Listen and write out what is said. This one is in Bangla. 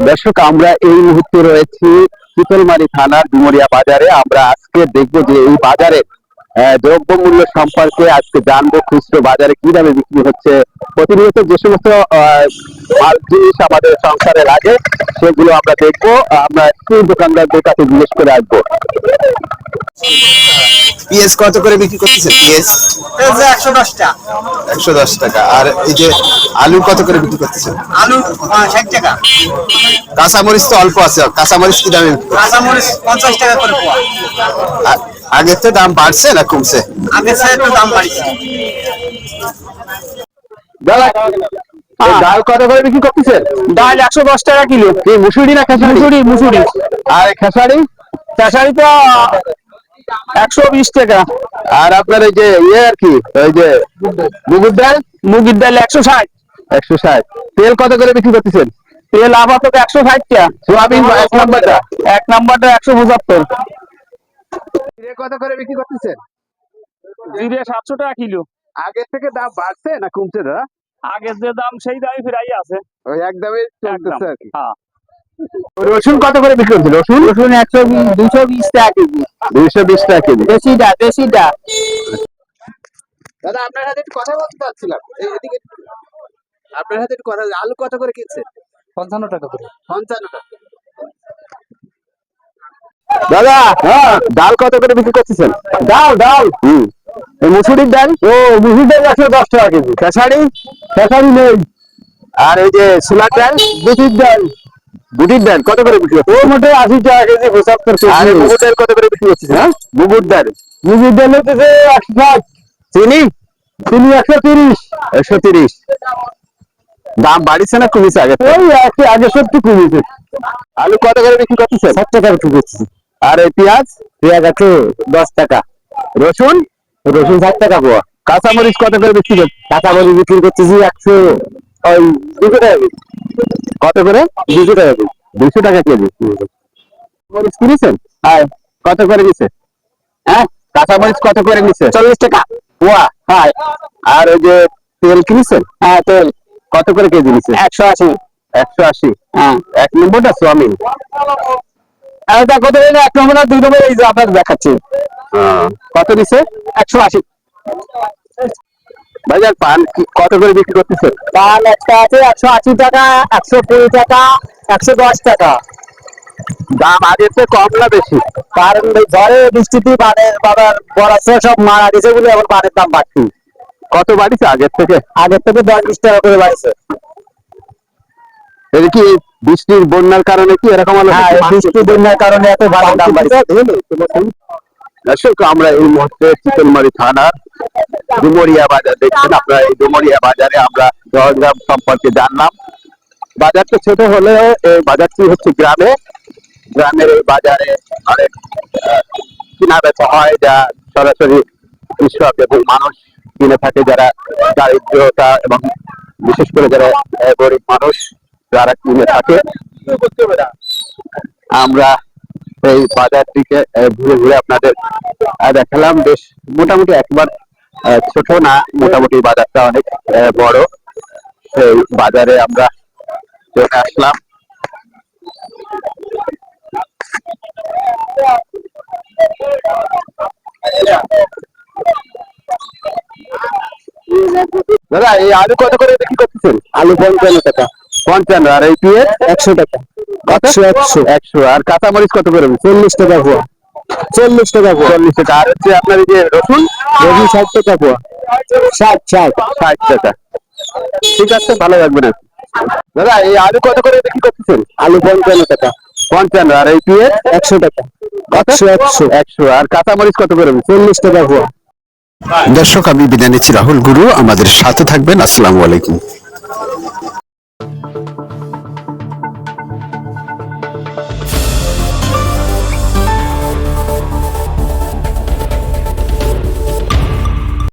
দর্শক, আমরা এই মুহূর্তে রয়েছি শীতলমারি থানার ডুমরিয়া বাজারে। আমরা আজকে দেখব যে এই বাজারে দ্রব্যমূল্য সম্পর্কে আজকে জানব খুচরো বাজারে কি দামে বিক্রি হচ্ছে। প্রতিনিয়ত যে সমস্ত আহ, মাল জিনিস আমাদের সংসারে লাগে সেগুলো আমরা দেখব। আমরা একটু দোকানদারদের কাছে জিজ্ঞেস করে আসব। পিএস কত করে বিক্রি করতেছে পিএস? একশো দশটা। একশো দশ টাকা। আর এই যে আলু কত করে বিক্রি করতেছে আলু ষাট টাকা। কাঁচামরিচ তো অল্প আছে। কাঁচামরিচ কি দামে কাঁচামরিচ পঞ্চাশ টাকা করে পোয়া। আগের তো দাম বাড়ছে না কমছে? আগের সাথে তো দাম বাড়ছে। এই ডাল কত করে বিক্রি করতেছেন? ডাল একশো দশ টাকা কিলো। কি মুসুরি না খেসারি? মুসুরি মুসুরি। আর খেসারি? খেসারি তো একশো বিশ টাকা। আর আপনার এই যে ইয়ে আর কি ওই যে মুগুর ডাল? মুগির ডাল একশো ষাট। একশো ষাট। তেল কত করে বিক্রি করতেছেন? তেল আপাতত একশো ষাট টাকা। সোয়াবিন এক নাম্বারটা? এক নাম্বারটা একশো পঁচাত্তর। কত করে বিক্রি করতেছেন? জিরে সাতশো টাকা কিলো। আগের থেকে দাম বাড়ছে না কমছে দাদা? আগের যে দাম সেই দামই ফিরাই আছে। ওই একদমই চলতেছে আর কি। হ্যাঁ। রসুন কত করে বিক্রি করছে রসুন? রসুন একশো দুশো বিশ টাকা কেজি। দুইশো বিশ টাকা কেজি। দেশিটা দেশিটা। দাদা আপনার হাতে একটু কথা বলতে চাচ্ছিলাম। এদিকে আপনার হাতে একটু কথা আলু কত করে কিনছেন পঞ্চান্ন টাকা করে। পঞ্চান্ন টাকা। দাদা হ্যাঁ ডাল কত করে বিক্রি করতেছেন? ডাল ডাল। হুম। মুসুরির ডাল? ও মুসুরির ডাল একশো দশ টাকা কেজি। খেসারি? খেসারি নেই। আর এই যে সোলার ডাল? বুটির ডাল। বুটির ডাল কত করে বিক্রি হচ্ছে? ও মোটে আশি টাকা কেজি পঁচাত্তর আর মুগুর ডাল কত করে বিক্রি হচ্ছে? হ্যাঁ? মুগুর ডাল। মুগুর ডাল হচ্ছে একশো ষাট। চিনি? চিনি একশো তিরিশ। একশো তিরিশ। দাম বাড়িছে না কমেছে আগে ওই আগে সত্যি কমেছে। আলু কত করে বিক্রি করতেছে ষাট টাকা বিক্রি করতেছে। আর এই পেঁয়াজ? পেঁয়াজ একশো দশ টাকা। রসুন? রসুন ষাট টাকা পোয়া। কাঁচামরিচ কত করে বিক্রি করছে কাঁচামরিচ বিক্রি করতেছি একশো ওই দুশো টাকা কত করে? দুশো টাকা দুশো টাকা কেজি। মরিচ কিনেছেন? হ্যাঁ। কত করে নিছে? হ্যাঁ? কাঁচামরিচ কত করে নিছে? চল্লিশ টাকা। পোয়া? হ্যাঁ। আর ওই যে তেল কিনেছেন? হ্যাঁ তেল। কত করে কেজি নিচ্ছে একশো আশি। একশো আশি। হ্যাঁ। এক নম্বরটা সোয়াবিন। এটা কত নিলে এক নম্বর দুই নম্বর? এই যে আপনার দেখাচ্ছি। কত নিচ্ছে একশো আশি। বাজার পান কত করে বিক্রি করতেছে? পান একটা আছে একশো আশি টাকা একশো কুড়ি টাকা একশো দশ টাকা। দাম আগের চেয়ে কম না বেশি? কারণ ঝড়ে বৃষ্টিতে বানের বাবার বরাদ্দ সব মারা গেছে বলে এখন পানের দাম বাড়ছে। কত বাড়িছে আগের থেকে? আগের থেকে দশ বিশ টাকা করে বাড়ছে। এটা কি বৃষ্টির বন্যার কারণে কি এরকম হ্যাঁ বন্যার কারণে এত বাড়ার দাম বাড়ছে। দর্শক আমরা এই মুহূর্তে চিতলমারি থানার ডুমরিয়া বাজার দেখছেন। আপনারা এই ডুমরিয়া বাজারে আমরা দহগ্রাম সম্পর্কে জানলাম। বাজারটা ছোট হলেও এই বাজারটি হচ্ছে গ্রামে। গ্রামের এই বাজারে অনেক কিনা বেচা হয় যা সরাসরি কৃষক এবং মানুষ কিনে থাকে যারা দারিদ্রতা এবং বিশেষ করে যারা গরিব মানুষ। যারা কিনে থাকে, আমরা এই বাজারটিকে ঘুরে ঘুরে আপনাদের দেখালাম। বেশ মোটামুটি একবার ছোট না, মোটামুটি বাজারটা অনেক বড়। সেই বাজারে আমরা চলে আসলাম। দাদা, এই আলু কত করে বিক্রি করতেছেন? আলু পঞ্চান্ন টাকা। পঞ্চান্ন আর এই পিএস? একশো টাকা। একশো একশো। একশো আর কাঁচামরিচ কত করে চল্লিশ টাকা পোয়া চল্লিশ টাকা পোয়া চল্লিশ টাকা আর হচ্ছে আপনার এই যে রসুন? রসুন ষাট টাকা পোয়া ষাট ষাট। ষাট টাকা। ঠিক আছে ভালো লাগবে দাদা এই আলু কত করে বিক্রি করতেছেন? আলু পঞ্চান্ন টাকা। পঞ্চান্ন আর এই পিএস? একশো টাকা। একশো একশো। একশো আর কাঁচামরিচ কত করে চল্লিশ টাকা পোয়া দর্শক আমি বিদায় নিচ্ছি রাহুল গুরু। আমাদের সাথে থাকবেন। আসসালামু আলাইকুম।